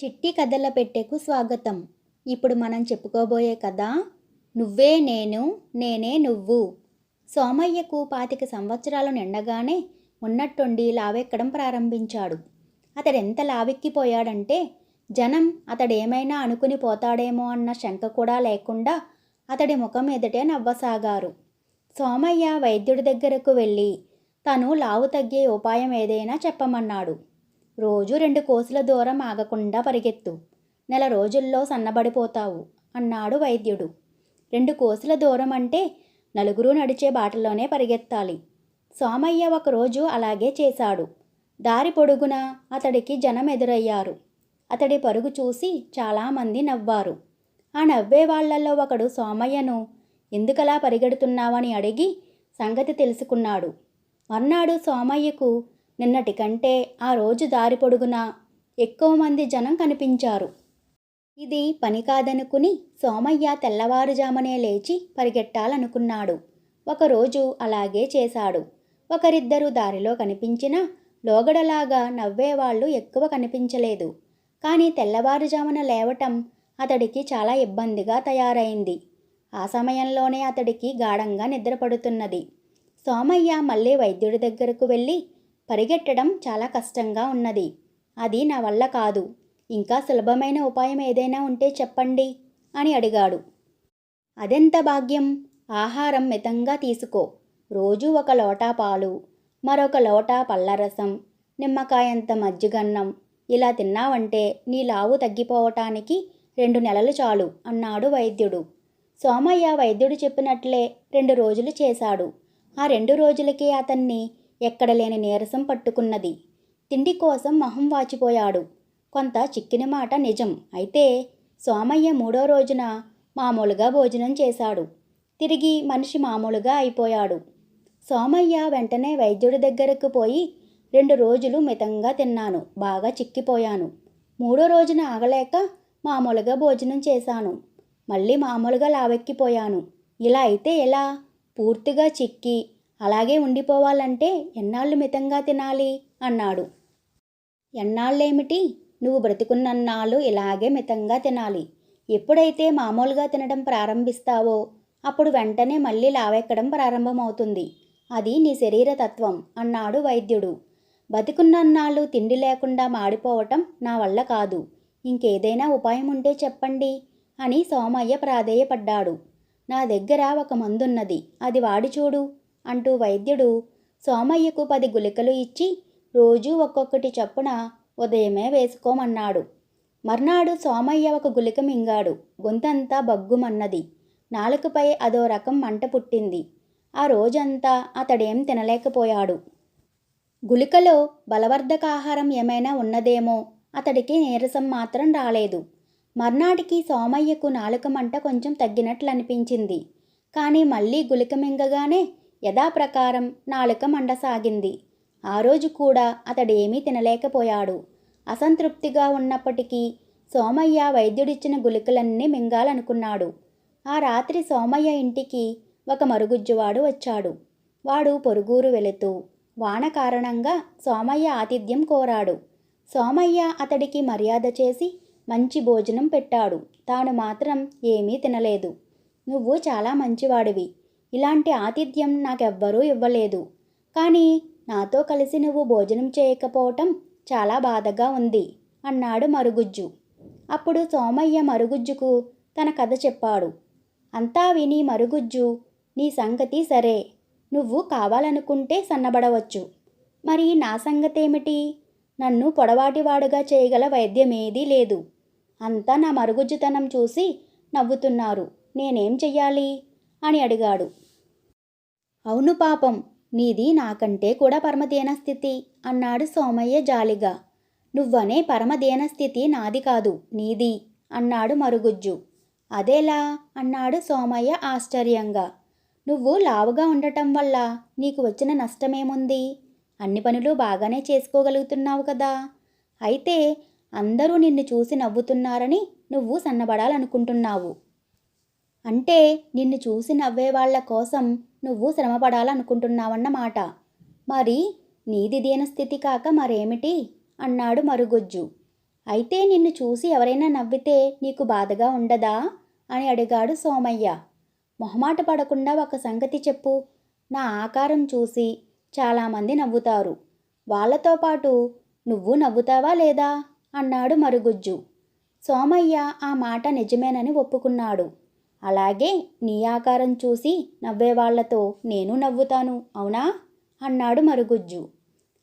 చిట్టి కథల పెట్టెకు స్వాగతం. ఇప్పుడు మనం చెప్పుకోబోయే కథ నువ్వే నేను నేనే నువ్వు. సోమయ్యకు పాతిక సంవత్సరాలు నిండగానే ఉన్నట్టుండి లావెక్కడం ప్రారంభించాడు. అతడు ఎంత లావెక్కిపోయాడంటే జనం అతడేమైనా అనుకుని పోతాడేమో అన్న శంక కూడా లేకుండా అతడి ముఖం ఎదుటే నవ్వసాగారు. సోమయ్య వైద్యుడి దగ్గరకు వెళ్ళి తను లావు తగ్గే ఉపాయం ఏదైనా చెప్పమన్నాడు. రోజు రెండు కోసుల దూరం ఆగకుండా పరిగెత్తు. నెల రోజుల్లో సన్నబడిపోతావు అన్నాడు వైద్యుడు. రెండు కోసుల దూరం అంటే నలుగురు నడిచే బాటలోనే పరిగెత్తాలి. సోమయ్య ఒకరోజు అలాగే చేశాడు. దారి పొడుగున అతడికి జనం ఎదురయ్యారు. అతడి పరుగు చూసి చాలామంది నవ్వారు. ఆ నవ్వే వాళ్ళలో ఒకడు సోమయ్యను ఎందుకలా పరిగెడుతున్నావని అడిగి సంగతి తెలుసుకున్నాడు. మర్నాడు సోమయ్యకు నిన్నటి కంటే ఆ రోజు దారి పొడుగునా ఎక్కువ మంది జనం కనిపించారు. ఇది పని కాదనుకుని సోమయ్య తెల్లవారుజామునే లేచి పరిగెట్టాలనుకున్నాడు. ఒకరోజు అలాగే చేశాడు. ఒకరిద్దరు దారిలో కనిపించినా లోగడలాగా నవ్వేవాళ్ళు ఎక్కువ కనిపించలేదు. కానీ తెల్లవారుజామున లేవటం అతడికి చాలా ఇబ్బందిగా తయారైంది. ఆ సమయంలోనే అతడికి గాఢంగా నిద్రపడుతున్నది. సోమయ్య మళ్ళీ వైద్యుడి దగ్గరకు వెళ్ళి పరిగెట్టడం చాలా కష్టంగా ఉన్నది. అది నా వల్ల కాదు. ఇంకా సులభమైన ఉపాయం ఏదైనా ఉంటే చెప్పండి అని అడిగాడు. అదెంత భాగ్యం? ఆహారం మితంగా తీసుకో. రోజు ఒక లోటా పాలు మరొక లోటా పళ్ళరసం నిమ్మకాయంత మజ్జిగన్నం. ఇలా తిన్నావంటే నీ లావు తగ్గిపోవటానికి రెండు నెలలు చాలు అన్నాడు వైద్యుడు. సోమయ్య వైద్యుడు చెప్పినట్లే రెండు రోజులు చేశాడు. ఆ రెండు రోజులకే అతన్ని ఎక్కడ లేని నీరసం పట్టుకున్నది. తిండి కోసం మొహం వాచిపోయాడు. కొంత చిక్కిన మాట నిజం. అయితే సోమయ్య మూడో రోజున మామూలుగా భోజనం చేశాడు. తిరిగి మనిషి మామూలుగా అయిపోయాడు. సోమయ్య వెంటనే వైద్యుడి దగ్గరకు పోయి రెండు రోజులు మితంగా తిన్నాను. బాగా చిక్కిపోయాను. మూడో రోజున ఆగలేక మామూలుగా భోజనం చేశాను. మళ్ళీ మామూలుగా లావెక్కిపోయాను. ఇలా అయితే ఎలా? పూర్తిగా చిక్కి అలాగే ఉండిపోవాలంటే ఎన్నాళ్ళు మితంగా తినాలి? అన్నాడు. ఎన్నాళ్ళేమిటి? నువ్వు బ్రతికున్నన్నాళ్ళు ఇలాగే మితంగా తినాలి. ఎప్పుడైతే మామూలుగా తినడం ప్రారంభిస్తావో అప్పుడు వెంటనే మళ్ళీ లావెక్కడం ప్రారంభమవుతుంది. అది నీ శరీర తత్వం అన్నాడు వైద్యుడు. బతికున్నన్నాళ్ళు తిండి లేకుండా మాడిపోవటం నా వల్ల కాదు. ఇంకేదైనా ఉపాయం ఉంటే చెప్పండి అని సోమయ్య ప్రాధేయపడ్డాడు. నా దగ్గర ఒక మందున్నది. అది వాడి చూడు. అంటూ వైద్యుడు సోమయ్యకు పది గుళికలు ఇచ్చి రోజూ ఒక్కొక్కటి చప్పున ఉదయమే వేసుకోమన్నాడు. మర్నాడు సోమయ్య ఒక గుళిక మింగాడు. గొంతంతా బగ్గుమన్నది. నాలుకపై అదో రకం మంట పుట్టింది. ఆ రోజంతా అతడేం తినలేకపోయాడు. గుళికలో బలవర్ధకాహారం ఏమైనా ఉన్నదేమో అతడికి నీరసం మాత్రం రాలేదు. మర్నాటికి సోమయ్యకు నాలుక మంట కొంచెం తగ్గినట్లు అనిపించింది కానీ మళ్ళీ గుళిక మింగగానే యథాప్రకారం నాలుక మండసాగింది. ఆ రోజు కూడా అతడేమీ తినలేకపోయాడు. అసంతృప్తిగా ఉన్నప్పటికీ సోమయ్య వైద్యుడిచ్చిన గుళికలన్నీ మింగాలనుకున్నాడు. ఆ రాత్రి సోమయ్య ఇంటికి ఒక మరుగుజ్జువాడు వచ్చాడు. వాడు పొరుగురు వెళుతూ వాన కారణంగా సోమయ్య ఆతిథ్యం కోరాడు. సోమయ్య అతడికి మర్యాద చేసి మంచి భోజనం పెట్టాడు. తాను మాత్రం ఏమీ తినలేదు. నువ్వు చాలా మంచివాడివి. ఇలాంటి ఆతిథ్యం నాకెవ్వరూ ఇవ్వలేదు. కానీ నాతో కలిసి నువ్వు భోజనం చేయకపోవటం చాలా బాధగా ఉంది అన్నాడు మరుగుజ్జు. అప్పుడు సోమయ్య మరుగుజ్జుకు తన కథ చెప్పాడు. అంతా విని మరుగుజ్జు నీ సంగతి సరే నువ్వు కావాలనుకుంటే సన్నబడవచ్చు. మరి నా సంగతేమిటి? నన్ను పొడవాటివాడుగా చేయగల వైద్యమేదీ లేదు. అంతా నా మరుగుజ్జుతనం చూసి నవ్వుతున్నారు. నేనేం చెయ్యాలి? అని అడిగాడు. అవును పాపం నీది నాకంటే కూడా పరమదీన స్థితి అన్నాడు సోమయ్య జాలిగా. నువ్వనే పరమదీన స్థితి నాది కాదు నీది అన్నాడు మరుగుజ్జు. అదేలా అన్నాడు సోమయ్య ఆశ్చర్యంగా. నువ్వు లావుగా ఉండటం వల్ల నీకు వచ్చిన నష్టమేముంది? అన్ని పనులు బాగానే చేసుకోగలుగుతున్నావు కదా. అయితే అందరూ నిన్ను చూసి నవ్వుతున్నారని నువ్వు సన్నబడాలనుకుంటున్నావు. అంటే నిన్ను చూసి నవ్వే వాళ్ళ కోసం నువ్వు శ్రమపడాలనుకుంటున్నావన్నమాట. మరి నీది దీన స్థితి కాక మరేమిటి? అన్నాడు మరుగుజ్జు. అయితే నిన్ను చూసి ఎవరైనా నవ్వితే నీకు బాధగా ఉండదా? అని అడిగాడు సోమయ్య. మొహమాట పడకుండా ఒక సంగతి చెప్పు. నా ఆకారం చూసి చాలామంది నవ్వుతారు. వాళ్ళతో పాటు నువ్వు నవ్వుతావా లేదా? అన్నాడు మరుగుజ్జు. సోమయ్య ఆ మాట నిజమేనని ఒప్పుకున్నాడు. అలాగే నీ ఆకారం చూసి నవ్వేవాళ్ళతో నేను నవ్వుతాను అవునా? అన్నాడు మరుగుజ్జు.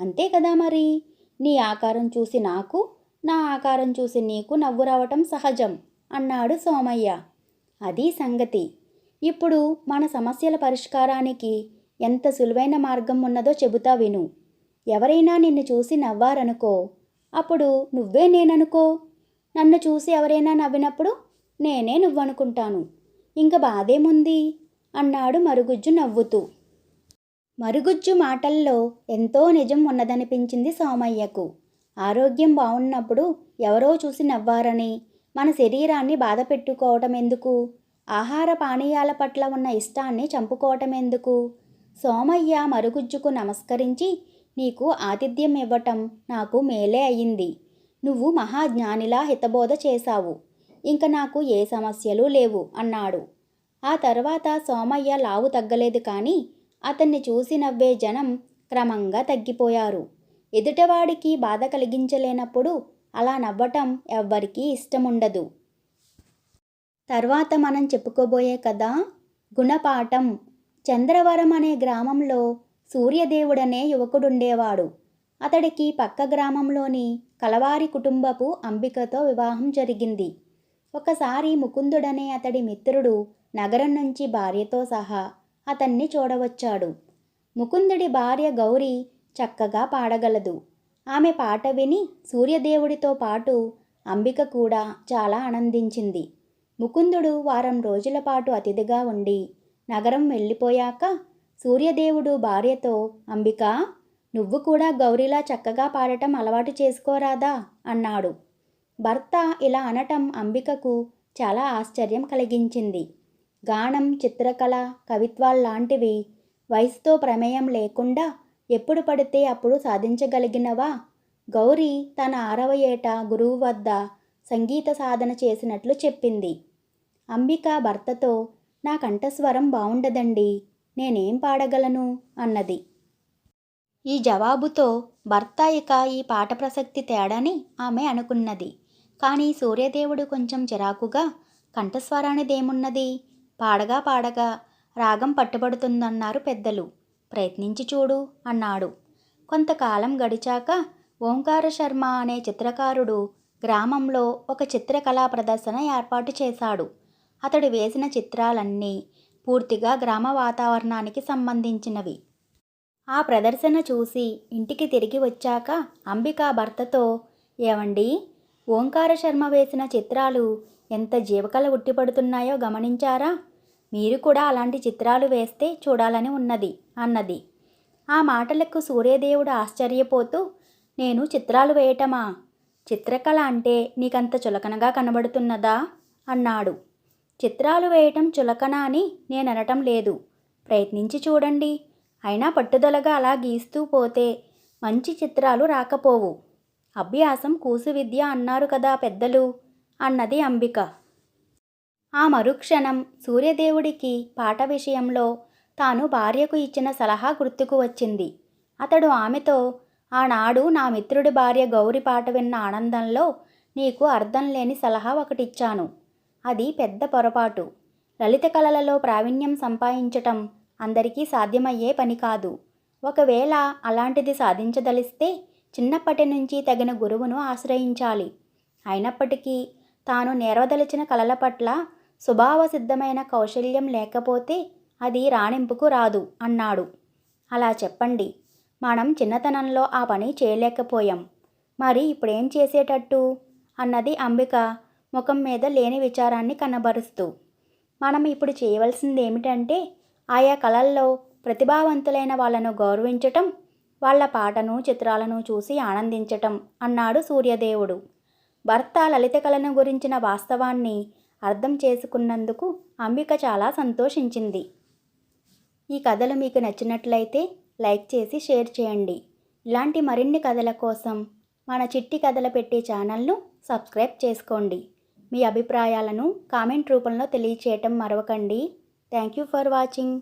అంతే కదా మరి? నీ ఆకారం చూసి నాకు నా ఆకారం చూసి నీకు నవ్వు రావటం సహజం అన్నాడు సోమయ్య. అది సంగతి. ఇప్పుడు మన సమస్యల పరిష్కారానికి ఎంత సులువైన మార్గం ఉన్నదో చెబుతా విను. ఎవరైనా నిన్ను చూసి నవ్వారనుకో అప్పుడు నువ్వే నేననుకో. నన్ను చూసి ఎవరైనా నవ్వినప్పుడు నేనే నువ్వనుకుంటాను. ఇంక బాధేముంది? అన్నాడు మరుగుజ్జు నవ్వుతూ. మరుగుజ్జు మాటల్లో ఎంతో నిజం ఉన్నదనిపించింది సోమయ్యకు. ఆరోగ్యం బాగున్నప్పుడు ఎవరో చూసి నవ్వారని మన శరీరాన్ని బాధ పెట్టుకోవటం ఎందుకు ఆహార పానీయాల పట్ల ఉన్న ఇష్టాన్ని చంపుకోవటం ఎందుకు సోమయ్య మరుగుజ్జుకు నమస్కరించి నీకు ఆతిథ్యం ఇవ్వటం నాకు మేలే అయ్యింది నువ్వు మహాజ్ఞానిలా హితబోధ చేశావు. ఇంక నాకు ఏ సమస్యలు లేవు అన్నాడు. ఆ తర్వాత సోమయ్య లావు తగ్గలేదు కానీ అతన్ని చూసి నవ్వే జనం క్రమంగా తగ్గిపోయారు. ఎదుటవాడికి బాధ కలిగించలేనప్పుడు అలా నవ్వటం ఎవ్వరికీ ఇష్టముండదు. తర్వాత మనం చెప్పుకోబోయే కదా గుణపాఠం. చంద్రవరం అనే గ్రామంలో సూర్యదేవుడనే యువకుడుండేవాడు. అతడికి పక్క గ్రామంలోని కలవారి కుటుంబపు అంబికతో వివాహం జరిగింది. ఒకసారి ముకుందుడనే అతడి మిత్రుడు నగరం నుంచి భార్యతో సహా అతన్ని చూడవచ్చాడు. ముకుందుడి భార్య గౌరి చక్కగా పాడగలదు. ఆమె పాట విని సూర్యదేవుడితో పాటు అంబిక కూడా చాలా ఆనందించింది. ముకుందుడు వారం రోజుల పాటు అతిథిగా ఉండి నగరం వెళ్ళిపోయాక సూర్యదేవుడు భార్యతో అంబిక నువ్వు కూడా గౌరీలా చక్కగా పాడటం అలవాటు చేసుకోరాదా? అన్నాడు. భర్త ఇలా అనటం అంబికకు చాలా ఆశ్చర్యం కలిగించింది. గానం చిత్రకళ కవిత్వాల్లాంటివి వయసుతో ప్రమేయం లేకుండా ఎప్పుడు పడితే అప్పుడు సాధించగలిగినవా? గౌరీ తన ఆరవ ఏట గురువు వద్ద సంగీత సాధన చేసినట్లు చెప్పింది. అంబిక భర్తతో నా కంఠస్వరం బావుండదండి నేనేం పాడగలను అన్నది. ఈ జవాబుతో భర్త ఇక ఈ పాట ప్రసక్తి తేడని ఆమె అనుకున్నది. కానీ సూర్యదేవుడు కొంచెం చిరాకుగా కంఠస్వరానిదేమున్నది పాడగా పాడగా రాగం పట్టుబడుతుందన్నారు పెద్దలు. ప్రయత్నించి చూడు అన్నాడు. కొంతకాలం గడిచాక ఓంకార శర్మ అనే చిత్రకారుడు గ్రామంలో ఒక చిత్రకళా ప్రదర్శన ఏర్పాటు చేశాడు. అతడు వేసిన చిత్రాలన్నీ పూర్తిగా గ్రామ వాతావరణానికి సంబంధించినవి. ఆ ప్రదర్శన చూసి ఇంటికి తిరిగి వచ్చాక అంబిక భర్తతో ఏవండి ఓంకార శర్మ వేసిన చిత్రాలు ఎంత జీవకళ ఉట్టిపడుతున్నాయో గమనించారా? మీరు కూడా అలాంటి చిత్రాలు వేస్తే చూడాలని ఉన్నది అన్నది. ఆ మాటలకు సూర్యదేవుడు ఆశ్చర్యపోతూ నేను చిత్రాలు వేయటమా? చిత్రకళ అంటే నీకంత చులకనగా కనబడుతున్నదా? అన్నాడు. చిత్రాలు వేయటం చులకన అని నేను అనటం లేదు. ప్రయత్నించి చూడండి. అయినా పట్టుదలగా అలా గీస్తూ పోతే మంచి చిత్రాలు రాకపోవు. అభ్యాసం కూసు విద్య అన్నారు కదా పెద్దలు అన్నది అంబిక. ఆ మరుక్షణం సూర్యదేవుడికి పాట విషయంలో తాను భార్యకు ఇచ్చిన సలహా గుర్తుకు వచ్చింది. అతడు ఆమెతో ఆనాడు నా మిత్రుడి భార్య గౌరి పాట విన్న ఆనందంలో నీకు అర్థం లేని సలహా ఒకటిచ్చాను. అది పెద్ద పొరపాటు. లలిత కళలలో ప్రావీణ్యం సంపాదించటం అందరికీ సాధ్యమయ్యే పని కాదు. ఒకవేళ అలాంటిది సాధించదలిస్తే చిన్నప్పటి నుంచి తగిన గురువును ఆశ్రయించాలి. అయినప్పటికీ తాను నేర్వదలిచిన కళల పట్ల స్వభావసిద్ధమైన కౌశల్యం లేకపోతే అది రాణింపుకు రాదు అన్నాడు. అలా చెప్పండి. మనం చిన్నతనంలో ఆ పని చేయలేకపోయాం. మరి ఇప్పుడేం చేసేటట్టు? అన్నది అంబిక ముఖం మీద లేని విచారాన్ని కనబరుస్తూ. మనం ఇప్పుడు చేయవలసింది ఏమిటంటే ఆయా కళల్లో ప్రతిభావంతులైన వాళ్ళను గౌరవించటం వాళ్ళ పాటను చిత్రాలను చూసి ఆనందించటం అన్నాడు సూర్యదేవుడు. భర్త లలిత కళను గురించిన వాస్తవాన్ని అర్థం చేసుకున్నందుకు అంబిక చాలా సంతోషించింది. ఈ కథలు మీకు నచ్చినట్లయితే లైక్ చేసి షేర్ చేయండి. ఇలాంటి మరిన్ని కథల కోసం మన చిట్టి కథలు పెట్టే ఛానల్ను సబ్స్క్రైబ్ చేసుకోండి. మీ అభిప్రాయాలను కామెంట్ రూపంలో తెలియచేయటం మరవకండి. Thank you for watching.